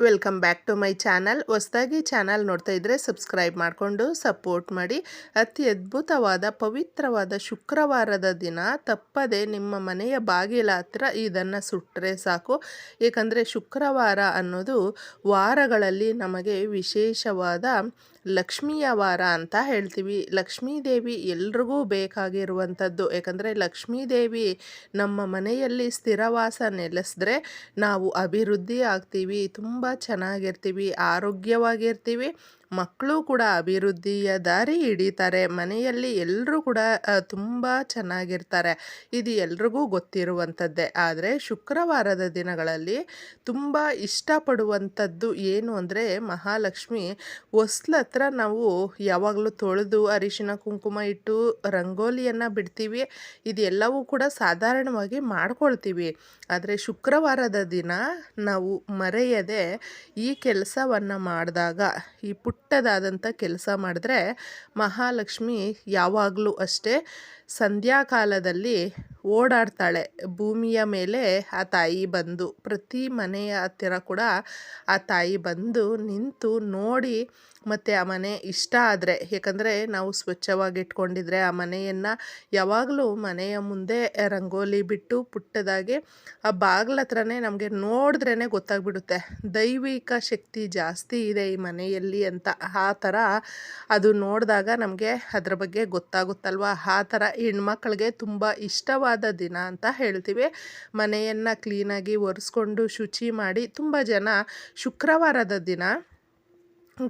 Welcome back to my channel. ಹೊಸದಾಗಿ channel ನೋಡ್ತಾ ಇದ್ದರೆ ಸಬ್ಸ್ಕ್ರೈಬ್ ಮಾಡಿಕೊಂಡು ಸಪೋರ್ಟ್ ಮಾಡಿ. ಅತಿ ಅದ್ಭುತವಾದ, ಪವಿತ್ರವಾದ ಶುಕ್ರವಾರದ ದಿನ. ತಪ್ಪದೆ ನಿಮ್ಮ ಮನೆಯ ಬಾಗಿಲ ಹತ್ರ ಇದನ್ನು ಸುಟ್ಟರೆ ಸಾಕು. ಏಕೆಂದರೆ ಶುಕ್ರವಾರ ಅನ್ನೋದು ವಾರಗಳಲ್ಲಿ ನಮಗೆ ವಿಶೇಷವಾದ ಲಕ್ಷ್ಮಿಯ ವಾರ ಅಂತ ಹೇಳ್ತೀವಿ. ಲಕ್ಷ್ಮೀ ದೇವಿ ಎಲ್ರಿಗೂ ಬೇಕಾಗಿರುವಂಥದ್ದು. ಯಾಕಂದರೆ ಲಕ್ಷ್ಮೀ ದೇವಿ ನಮ್ಮ ಮನೆಯಲ್ಲಿ ಸ್ಥಿರವಾಸ ನೆಲೆಸಿದ್ರೆ ನಾವು ಅಭಿವೃದ್ಧಿ ಆಗ್ತೀವಿ. ತುಂಬ ಚೆನ್ನಾಗಿರ್ತೀವಿ ಆರೋಗ್ಯವಾಗಿರ್ತೀವಿ. ಮಕ್ಕಳು ಕೂಡ ಅಭಿವೃದ್ಧಿಯ ದಾರಿ ಹಿಡಿತಾರೆ. ಮನೆಯಲ್ಲಿ ಎಲ್ಲರೂ ಕೂಡ ತುಂಬ ಚೆನ್ನಾಗಿರ್ತಾರೆ. ಇದು ಎಲ್ರಿಗೂ ಗೊತ್ತಿರುವಂಥದ್ದೇ. ಆದರೆ ಶುಕ್ರವಾರದ ದಿನಗಳಲ್ಲಿ ತುಂಬ ಇಷ್ಟಪಡುವಂಥದ್ದು ಏನು ಅಂದರೆ ಮಹಾಲಕ್ಷ್ಮಿ ಹೊಸ್ಲತ್ರ ನಾವು ಯಾವಾಗಲೂ ತೊಳೆದು ಅರಿಶಿನ, ಕುಂಕುಮ ಇಟ್ಟು ರಂಗೋಲಿಯನ್ನು ಬಿಡ್ತೀವಿ. ಇದೆಲ್ಲವೂ ಕೂಡ ಸಾಧಾರಣವಾಗಿ ಮಾಡ್ಕೊಳ್ತೀವಿ. ಆದರೆ ಶುಕ್ರವಾರದ ದಿನ ನಾವು ಮರೆಯದೆ ಈ ಕೆಲಸವನ್ನು ಮಾಡಿದಾಗ, ಈ ಪುಟ್ಟದಾದಂಥ ಕೆಲಸ ಮಾಡಿದ್ರೆ ಮಹಾಲಕ್ಷ್ಮಿ ಯಾವಾಗಲೂ ಅಷ್ಟೇ ಸಂಧ್ಯಾಕಾಲದಲ್ಲಿ ಓಡಾಡ್ತಾಳೆ. ಭೂಮಿಯ ಮೇಲೆ ಆ ತಾಯಿ ಬಂದು, ಪ್ರತಿ ಮನೆಯ ಹತ್ತಿರ ಕೂಡ ಆ ತಾಯಿ ಬಂದು ನಿಂತು ನೋಡಿ ಮತ್ತು ಆ ಮನೆ ಇಷ್ಟ ಆದರೆ. ಏಕೆಂದರೆ ನಾವು ಸ್ವಚ್ಛವಾಗಿ ಇಟ್ಕೊಂಡಿದ್ರೆ ಆ ಮನೆಯನ್ನು ಯಾವಾಗಲೂ ಮನೆಯ ಮುಂದೆ ರಂಗೋಲಿ ಬಿಟ್ಟು ಪುಟ್ಟದಾಗಿ ಆ ಬಾಗಿಲ ಹತ್ರನೇ ನಮಗೆ ನೋಡಿದ್ರೇ ಗೊತ್ತಾಗ್ಬಿಡುತ್ತೆ. ದೈವಿಕ ಶಕ್ತಿ ಜಾಸ್ತಿ ಇದೆ ಈ ಮನೆಯಲ್ಲಿ ಅಂತ. ಆ ಥರ ಅದು ನೋಡಿದಾಗ ನಮಗೆ ಅದ್ರ ಬಗ್ಗೆ ಗೊತ್ತಾಗುತ್ತಲ್ವ? ಆ ಥರ ಹೆಣ್ಮಕ್ಳಿಗೆ ತುಂಬ ಇಷ್ಟವಾದ ದಿನ ಅಂತ ಹೇಳ್ತೀವಿ. ಮನೆಯನ್ನು ಕ್ಲೀನಾಗಿ ಒರೆಸ್ಕೊಂಡು ಶುಚಿ ಮಾಡಿ ತುಂಬ ಜನ ಶುಕ್ರವಾರದ ದಿನ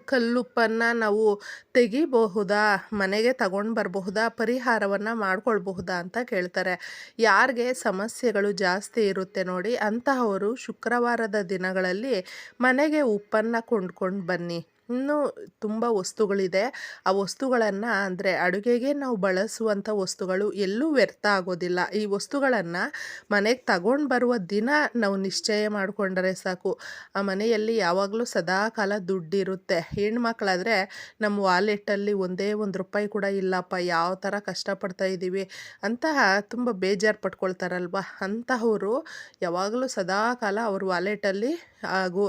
ಕಲ್ಲುಪ್ಪನ್ನು ನಾವು ತೆಗಿಬಹುದಾ? ಮನೆಗೆ ತಗೊಂಡು ಬರಬಹುದಾ? ಪರಿಹಾರವನ್ನು ಮಾಡ್ಕೊಳ್ಬಹುದಾ ಅಂತ ಕೇಳ್ತಾರೆ. ಯಾರಿಗೆ ಸಮಸ್ಯೆಗಳು ಜಾಸ್ತಿ ಇರುತ್ತೆ ನೋಡಿ, ಅಂತಹವರು ಶುಕ್ರವಾರದ ದಿನಗಳಲ್ಲಿ ಮನೆಗೆ ಉಪ್ಪನ್ನು ಕೊಂಡ್ಕೊಂಡು ಬನ್ನಿ. ಇನ್ನೂ ತುಂಬ ವಸ್ತುಗಳಿದೆ. ಆ ವಸ್ತುಗಳನ್ನು ಅಂದರೆ ಅಡುಗೆಗೆ ನಾವು ಬಳಸುವಂಥ ವಸ್ತುಗಳು ಎಲ್ಲೂ ವ್ಯರ್ಥ ಆಗೋದಿಲ್ಲ. ಈ ವಸ್ತುಗಳನ್ನು ಮನೆಗೆ ತಗೊಂಡು ಬರುವ ದಿನ ನಾವು ನಿಶ್ಚಯ ಮಾಡಿಕೊಂಡರೆ ಸಾಕು. ಆ ಮನೆಯಲ್ಲಿ ಯಾವಾಗಲೂ ಸದಾ ಕಾಲ ದುಡ್ಡಿರುತ್ತೆ. ಹೆಣ್ಮಕ್ಳಾದರೆ ನಮ್ಮ ವಾಲೆಟಲ್ಲಿ ಒಂದೇ ಒಂದು ರೂಪಾಯಿ ಕೂಡ ಇಲ್ಲಪ್ಪ, ಯಾವ ಥರ ಕಷ್ಟಪಡ್ತಾ ಇದ್ದೀವಿ ಅಂತಹ ತುಂಬ ಬೇಜಾರು ಪಟ್ಕೊಳ್ತಾರಲ್ವ? ಅಂತಹವರು ಯಾವಾಗಲೂ ಸದಾ ಕಾಲ ಅವ್ರ ವಾಲೆಟಲ್ಲಿ ಹಾಗೂ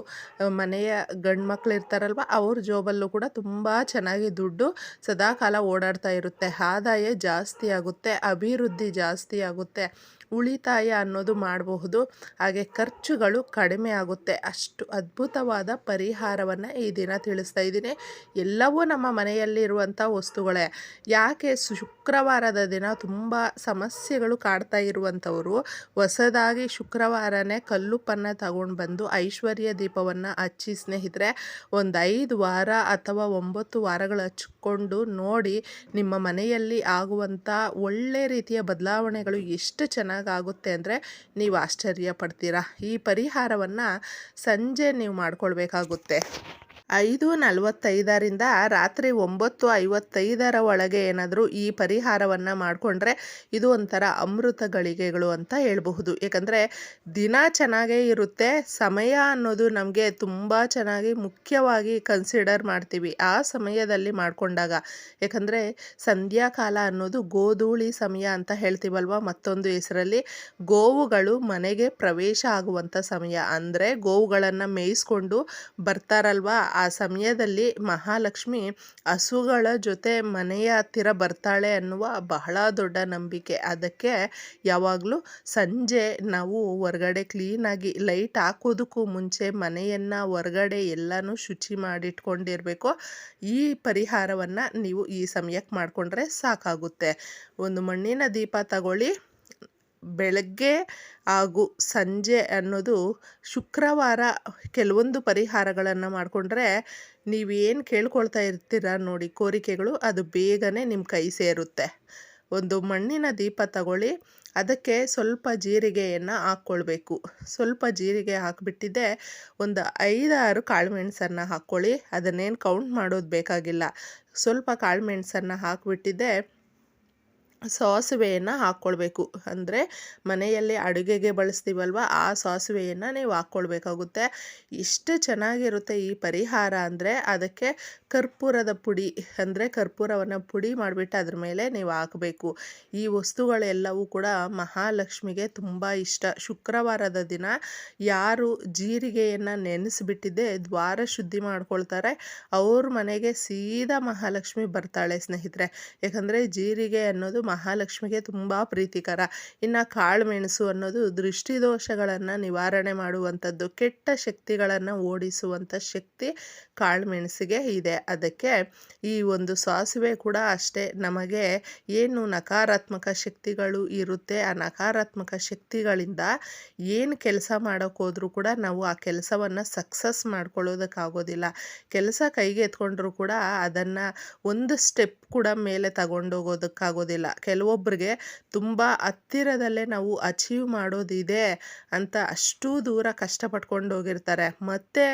ಮನೆಯ ಗಂಡು ಮಕ್ಳು ಇರ್ತಾರಲ್ವ, ಅವ್ರ ಜೋಬಲ್ಲೂ ಕೂಡ ತುಂಬ ಚೆನ್ನಾಗಿ ದುಡ್ಡು ಸದಾಕಾಲ ಓಡಾಡ್ತಾ ಇರುತ್ತೆ. ಆದಾಯ ಜಾಸ್ತಿ ಆಗುತ್ತೆ, ಅಭಿವೃದ್ಧಿ ಜಾಸ್ತಿ ಆಗುತ್ತೆ. ಉಳಿತಾಯ ಅನ್ನೋದು ಮಾಡಬಹುದು. ಹಾಗೆ ಖರ್ಚುಗಳು ಕಡಿಮೆ ಆಗುತ್ತೆ. ಅಷ್ಟು ಅದ್ಭುತವಾದ ಪರಿಹಾರವನ್ನು ಈ ದಿನ ತಿಳಿಸ್ತಾ ಇದ್ದೀನಿ. ಎಲ್ಲವೂ ನಮ್ಮ ಮನೆಯಲ್ಲಿರುವಂಥ ವಸ್ತುಗಳೇ. ಯಾಕೆ ಶುಕ್ರವಾರದ ದಿನ ತುಂಬ ಸಮಸ್ಯೆಗಳು ಕಾಡ್ತಾ ಇರುವಂಥವರು, ಹೊಸದಾಗಿ ಶುಕ್ರವಾರನೇ ಕಲ್ಲುಪ್ಪನ್ನು ತಗೊಂಡು ಬಂದು ಐಶ್ವರ್ಯ ದೀಪವನ್ನು ಹಚ್ಚಿ ಸ್ನೇಹಿತರೆ, ಒಂದು ಐದು ವಾರ ಅಥವಾ ಒಂಬತ್ತು ವಾರಗಳು ಹಚ್ಕೊಂಡು ನೋಡಿ ನಿಮ್ಮ ಮನೆಯಲ್ಲಿ ಆಗುವಂಥ ಒಳ್ಳೆ ರೀತಿಯ ಬದಲಾವಣೆಗಳು ಎಷ್ಟು ಚೆನ್ನಾಗಿ ಆಗುತ್ತೆ ಅಂದರೆ ನೀವು ಆಶ್ಚರ್ಯ ಪಡ್ತೀರಾ ಈ ಪರಿಹಾರವನ್ನು ಸಂಜೆ ನೀವು ಮಾಡ್ಕೊಳ್ಬೇಕಾಗುತ್ತೆ. ಐದು ನಲವತ್ತೈದರಿಂದ ರಾತ್ರಿ ಒಂಬತ್ತು ಐವತ್ತೈದರ ಒಳಗೆ ಏನಾದರೂ ಈ ಪರಿಹಾರವನ್ನು ಮಾಡಿಕೊಂಡ್ರೆ ಇದು ಒಂಥರ ಅಮೃತ ಗಳಿಗೆಗಳು ಅಂತ ಹೇಳಬಹುದು. ಏಕೆಂದರೆ ದಿನ ಚೆನ್ನಾಗೇ ಇರುತ್ತೆ, ಸಮಯ ಅನ್ನೋದು ನಮಗೆ ತುಂಬ ಚೆನ್ನಾಗಿ ಮುಖ್ಯವಾಗಿ ಕನ್ಸಿಡರ್ ಮಾಡ್ತೀವಿ ಆ ಸಮಯದಲ್ಲಿ ಮಾಡಿಕೊಂಡಾಗ. ಯಾಕಂದರೆ ಸಂಧ್ಯಾಕಾಲ ಅನ್ನೋದು ಗೋಧೂಳಿ ಸಮಯ ಅಂತ ಹೇಳ್ತೀವಲ್ವ? ಮತ್ತೊಂದು ಹೆಸರಲ್ಲಿ ಗೋವುಗಳು ಮನೆಗೆ ಪ್ರವೇಶ ಆಗುವಂಥ ಸಮಯ. ಅಂದರೆ ಗೋವುಗಳನ್ನು ಮೇಯಿಸ್ಕೊಂಡು ಬರ್ತಾರಲ್ವ? ಆ ಸಮಯದಲ್ಲಿ ಮಹಾಲಕ್ಷ್ಮಿ ಹಸುಗಳ ಜೊತೆ ಮನೆಯ ಹತ್ತಿರ ಬರ್ತಾಳೆ ಅನ್ನುವ ಬಹಳ ದೊಡ್ಡ ನಂಬಿಕೆ. ಅದಕ್ಕೆ ಯಾವಾಗಲೂ ಸಂಜೆ ನಾವು ಹೊರಗಡೆ ಕ್ಲೀನಾಗಿ ಲೈಟ್ ಹಾಕೋದಕ್ಕೂ ಮುಂಚೆ ಮನೆಯನ್ನು ಹೊರಗಡೆ ಎಲ್ಲನೂ ಶುಚಿ ಮಾಡಿಟ್ಕೊಂಡಿರಬೇಕು. ಈ ಪರಿಹಾರವನ್ನು ನೀವು ಈ ಸಮಯಕ್ಕೆ ಮಾಡಿಕೊಂಡ್ರೆ ಸಾಕಾಗುತ್ತೆ. ಒಂದು ಮಣ್ಣಿನ ದೀಪ ತಗೊಳ್ಳಿ. ಬೆಳಗ್ಗೆ ಹಾಗೂ ಸಂಜೆ ಅನ್ನೋದು ಶುಕ್ರವಾರ ಕೆಲವೊಂದು ಪರಿಹಾರಗಳನ್ನು ಮಾಡಿಕೊಂಡ್ರೆ ನೀವೇನು ಕೇಳ್ಕೊಳ್ತಾ ಇರ್ತೀರ ನೋಡಿ ಕೋರಿಕೆಗಳು ಅದು ಬೇಗನೆ ನಿಮ್ಮ ಕೈ ಸೇರುತ್ತೆ. ಒಂದು ಮಣ್ಣಿನ ದೀಪ ತಗೊಳ್ಳಿ, ಅದಕ್ಕೆ ಸ್ವಲ್ಪ ಜೀರಿಗೆಯನ್ನು ಹಾಕ್ಕೊಳ್ಬೇಕು. ಸ್ವಲ್ಪ ಜೀರಿಗೆ ಹಾಕಿಬಿಟ್ಟಿದ್ದೆ, ಒಂದು ಐದಾರು ಕಾಳುಮೆಣಸನ್ನು ಹಾಕ್ಕೊಳ್ಳಿ. ಅದನ್ನೇನು ಕೌಂಟ್ ಮಾಡೋದು ಬೇಕಾಗಿಲ್ಲ. ಸ್ವಲ್ಪ ಕಾಳುಮೆಣಸನ್ನು ಹಾಕಿಬಿಟ್ಟಿದ್ದೆ ಸಾಸಿವೆಯನ್ನು ಹಾಕ್ಕೊಳ್ಬೇಕು ಅಂದರೆ ಮನೆಯಲ್ಲಿ ಅಡುಗೆಗೆ ಬಳಸ್ತೀವಲ್ವ, ಆ ಸಾಸಿವೆಯನ್ನು ನೀವು ಹಾಕ್ಕೊಳ್ಬೇಕಾಗುತ್ತೆ ಎಷ್ಟು ಚೆನ್ನಾಗಿರುತ್ತೆ ಈ ಪರಿಹಾರ ಅಂದರೆ ಅದಕ್ಕೆ ಕರ್ಪೂರದ ಪುಡಿ, ಅಂದರೆ ಕರ್ಪೂರವನ್ನು ಪುಡಿ ಮಾಡಿಬಿಟ್ಟು ಅದ್ರ ಮೇಲೆ ನೀವು ಹಾಕಬೇಕು. ಈ ವಸ್ತುಗಳೆಲ್ಲವೂ ಕೂಡ ಮಹಾಲಕ್ಷ್ಮಿಗೆ ತುಂಬ ಇಷ್ಟ. ಶುಕ್ರವಾರದ ದಿನ ಯಾರು ಜೀರಿಗೆಯನ್ನು ನೆನೆಸಿಬಿಟ್ಟಿದ್ದೆ ದ್ವಾರ ಶುದ್ಧಿ ಮಾಡ್ಕೊಳ್ತಾರೆ. ಅವ್ರ ಮನೆಗೆ ಸೀದಾ ಮಹಾಲಕ್ಷ್ಮಿ ಬರ್ತಾಳೆ ಸ್ನೇಹಿತರೆ. ಯಾಕಂದರೆ ಜೀರಿಗೆ ಅನ್ನೋದು ಮಹಾಲಕ್ಷ್ಮಿಗೆ ತುಂಬ ಪ್ರೀತಿಕರ. ಇನ್ನು ಕಾಳುಮೆಣಸು ಅನ್ನೋದು ದೃಷ್ಟಿದೋಷಗಳನ್ನು ನಿವಾರಣೆ ಮಾಡುವಂಥದ್ದು, ಕೆಟ್ಟ ಶಕ್ತಿಗಳನ್ನು ಓಡಿಸುವಂಥ ಶಕ್ತಿ ಕಾಳುಮೆಣಸಿಗೆ ಇದೆ. ಅದಕ್ಕೆ ಈ ಒಂದು ಸಾಸಿವೆ ಕೂಡ ಅಷ್ಟೇ. ನಮಗೆ ಏನು ನಕಾರಾತ್ಮಕ ಶಕ್ತಿಗಳು ಇರುತ್ತೆ, ಆ ನಕಾರಾತ್ಮಕ ಶಕ್ತಿಗಳಿಂದ ಏನು ಕೆಲಸ ಮಾಡೋಕ್ಕೋದ್ರೂ ಕೂಡ ನಾವು ಆ ಕೆಲಸವನ್ನು ಸಕ್ಸಸ್ ಮಾಡ್ಕೊಳ್ಳೋದಕ್ಕಾಗೋದಿಲ್ಲ. ಕೆಲಸ ಕೈಗೆ ಎತ್ಕೊಂಡ್ರೂ ಕೂಡ ಅದನ್ನು ಒಂದು ಸ್ಟೆಪ್ ಕೂಡ ಮೇಲೆ ತಗೊಂಡೋಗೋದಕ್ಕಾಗೋದಿಲ್ಲ. ಕೆಲವೊಬ್ಬರಿಗೆ ತುಂಬ ಹತ್ತಿರದಲ್ಲೇ ನಾವು ಅಚೀವ್ ಮಾಡೋದಿದೆ ಅಂತ ಅಷ್ಟು ದೂರ ಕಷ್ಟಪಟ್ಕೊಂಡು ಹೋಗಿರ್ತಾರೆ. ಮತ್ತು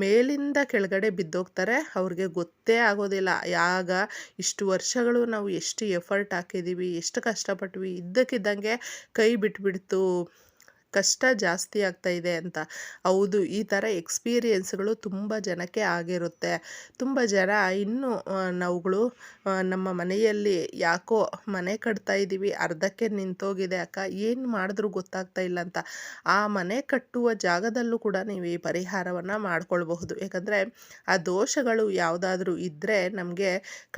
ಮೇಲಿಂದ ಕೆಳಗಡೆ ಬಿದ್ದೋಗ್ತಾರೆ. ಅವ್ರಿಗೆ ಗೊತ್ತೇ ಆಗೋದಿಲ್ಲ. ಯಾಗ ಇಷ್ಟು ವರ್ಷಗಳು ನಾವು ಎಷ್ಟು ಎಫರ್ಟ್ ಹಾಕಿದ್ದೀವಿ ಎಷ್ಟು ಕಷ್ಟಪಟ್ವಿ, ಇದ್ದಕ್ಕಿದ್ದಂಗೆ ಕೈ ಬಿಟ್ಬಿಡ್ತು ಕಷ್ಟ ಜಾಸ್ತಿ ಆಗ್ತಾ ಇದೆ ಅಂತ. ಹೌದು, ಈ ಥರ ಎಕ್ಸ್ಪೀರಿಯೆನ್ಸ್ಗಳು ತುಂಬ ಜನಕ್ಕೆ ಆಗಿರುತ್ತೆ. ತುಂಬ ಜನ ಇನ್ನೂ ನಾವುಗಳು ನಮ್ಮ ಮನೆಯಲ್ಲಿ ಯಾಕೋ ಮನೆ ಕಟ್ತಾ ಇದ್ದೀವಿ, ಅರ್ಧಕ್ಕೆ ನಿಂತೋಗಿದೆ ಅಕ್ಕ, ಏನು ಮಾಡಿದ್ರೂ ಗೊತ್ತಾಗ್ತಾ ಇಲ್ಲ ಅಂತ. ಆ ಮನೆ ಕಟ್ಟುವ ಜಾಗದಲ್ಲೂ ಕೂಡ ನೀವು ಈ ಪರಿಹಾರವನ್ನು ಮಾಡ್ಕೊಳ್ಬಹುದು. ಯಾಕಂದರೆ, ಆ ದೋಷಗಳು ಯಾವುದಾದ್ರೂ ಇದ್ದರೆ ನಮಗೆ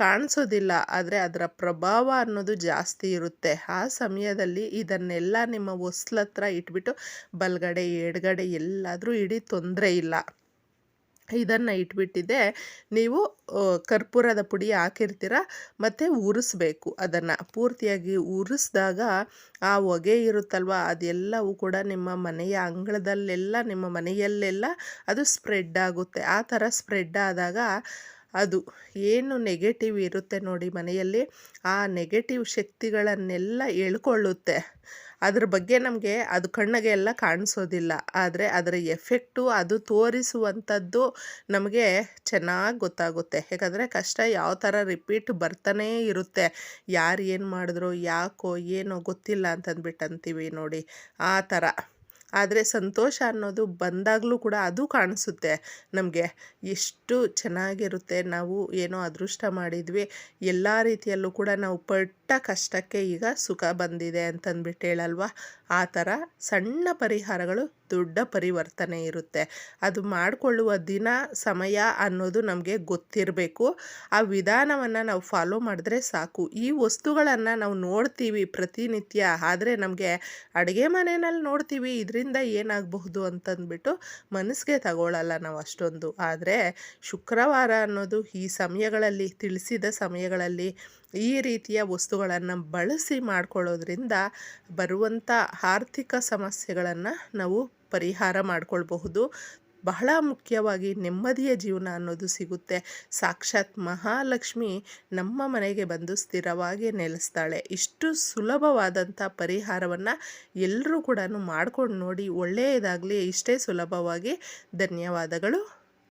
ಕಾಣಿಸೋದಿಲ್ಲ, ಆದರೆ ಅದರ ಪ್ರಭಾವ ಅನ್ನೋದು ಜಾಸ್ತಿ ಇರುತ್ತೆ. ಆ ಸಮಯದಲ್ಲಿ ಇದನ್ನೆಲ್ಲ ನಿಮ್ಮ ಹೊಸ್ಲತ್ರ ಇಟ್ಬಿಟ್ಟು ಬಲಗಡೆ, ಎಡಗಡೆ ಎಲ್ಲಾದರೂ ಇಡಿ ತೊಂದರೆ ಇಲ್ಲ. ಇದನ್ನು ಇಟ್ಬಿಟ್ಟಿದ್ದೆ ನೀವು ಕರ್ಪೂರದ ಪುಡಿ ಹಾಕಿರ್ತೀರ, ಮತ್ತು ಉರಿಸ್ಬೇಕು ಅದನ್ನು. ಪೂರ್ತಿಯಾಗಿ ಉರಿಸ್ದಾಗ ಆ ಹೊಗೆ ಇರುತ್ತಲ್ವ, ಅದೆಲ್ಲವೂ ಕೂಡ ನಿಮ್ಮ ಮನೆಯ ಅಂಗಳದಲ್ಲೆಲ್ಲ, ನಿಮ್ಮ ಮನೆಯಲ್ಲೆಲ್ಲ ಅದು ಸ್ಪ್ರೆಡ್ ಆಗುತ್ತೆ. ಆ ಥರ ಸ್ಪ್ರೆಡ್ ಆದಾಗ ಅದು ಏನು ನೆಗೆಟಿವ್ ಇರುತ್ತೆ ನೋಡಿ ಮನೆಯಲ್ಲಿ, ಆ ನೆಗೆಟಿವ್ ಶಕ್ತಿಗಳನ್ನೆಲ್ಲ ಎಳ್ಕೊಳ್ಳುತ್ತೆ. ಅದ್ರ ಬಗ್ಗೆ ನಮಗೆ ಅದು ಕಣ್ಣಿಗೆ ಎಲ್ಲ ಕಾಣಿಸೋದಿಲ್ಲ. ಆದರೆ ಅದರ ಎಫೆಕ್ಟು ಅದು ತೋರಿಸುವಂಥದ್ದು ನಮಗೆ ಚೆನ್ನಾಗಿ ಗೊತ್ತಾಗುತ್ತೆ. ಯಾಕಂದರೆ ಕಷ್ಟ ಯಾವ ಥರ ರಿಪೀಟ್ ಬರ್ತಾನೇ ಇರುತ್ತೆ. ಯಾರು ಏನು ಮಾಡಿದ್ರು, ಯಾಕೋ, ಏನೋ ಗೊತ್ತಿಲ್ಲ ಅಂತಂದ್ಬಿಟ್ಟು ಅಂತೀವಿ ನೋಡಿ. ಆ ಥರ ಆದರೆ ಸಂತೋಷ ಅನ್ನೋದು ಬಂದಾಗಲೂ ಕೂಡ ಅದು ಕಾಣಿಸುತ್ತೆ. ನಮಗೆ ಎಷ್ಟು ಚೆನ್ನಾಗಿರುತ್ತೆ. ನಾವು ಏನೋ ಅದೃಷ್ಟ ಮಾಡಿದ್ವಿ. ಎಲ್ಲ ರೀತಿಯಲ್ಲೂ ಕೂಡ ನಾವು ಪಟ್ಟ ಕಷ್ಟಕ್ಕೆ ಈಗ ಸುಖ ಬಂದಿದೆ ಅಂತಂದ್ಬಿಟ್ಟು ಹೇಳಲ್ವ? ಆ ಥರ ಸಣ್ಣ ಪರಿಹಾರಗಳು ದೊಡ್ಡ ಪರಿವರ್ತನೆ ಇರುತ್ತೆ. ಅದು ಮಾಡಿಕೊಳ್ಳುವ ದಿನ, ಸಮಯ ಅನ್ನೋದು ನಮಗೆ ಗೊತ್ತಿರಬೇಕು. ಆ ವಿಧಾನವನ್ನು ನಾವು ಫಾಲೋ ಮಾಡಿದ್ರೆ ಸಾಕು. ಈ ವಸ್ತುಗಳನ್ನು ನಾವು ನೋಡ್ತೀವಿ ಪ್ರತಿನಿತ್ಯ, ಆದರೆ ನಮಗೆ ಅಡುಗೆ ಮನೆಯಲ್ಲಿ ನೋಡ್ತೀವಿ, ಇದರಿಂದ ಏನಾಗಬಹುದು ಅಂತಂದ್ಬಿಟ್ಟು ಮನಸ್ಸಿಗೆ ತಗೊಳ್ಳಲ್ಲ ನಾವು ಅಷ್ಟೊಂದು. ಆದರೆ ಶುಕ್ರವಾರ ಅನ್ನೋದು ಈ ಸಮಯಗಳಲ್ಲಿ, ತಿಳಿಸಿದ ಸಮಯಗಳಲ್ಲಿ ಈ ರೀತಿಯ ವಸ್ತುಗಳನ್ನು ಬಳಸಿ ಮಾಡಿಕೊಳ್ಳೋದ್ರಿಂದ ಬರುವಂಥ ಆರ್ಥಿಕ ಸಮಸ್ಯೆಗಳನ್ನು ನಾವು ಪರಿಹಾರ ಮಾಡಿಕೊಳ್ಬಹುದು. ಬಹಳ ಮುಖ್ಯವಾಗಿ ನೆಮ್ಮದಿಯ ಜೀವನ ಅನ್ನೋದು ಸಿಗುತ್ತೆ. ಸಾಕ್ಷಾತ್ ಮಹಾಲಕ್ಷ್ಮಿ ನಮ್ಮ ಮನೆಗೆ ಬಂದು ಸ್ಥಿರವಾಗಿ ನೆಲೆಸ್ತಾಳೆ. ಇಷ್ಟು ಸುಲಭವಾದಂಥ ಪರಿಹಾರವನ್ನು ಎಲ್ಲರೂ ಕೂಡ ಮಾಡ್ಕೊಂಡು ನೋಡಿ ಒಳ್ಳೆಯದಾಗಲಿ, ಇಷ್ಟೇ ಸುಲಭವಾಗಿ ಧನ್ಯವಾದಗಳು.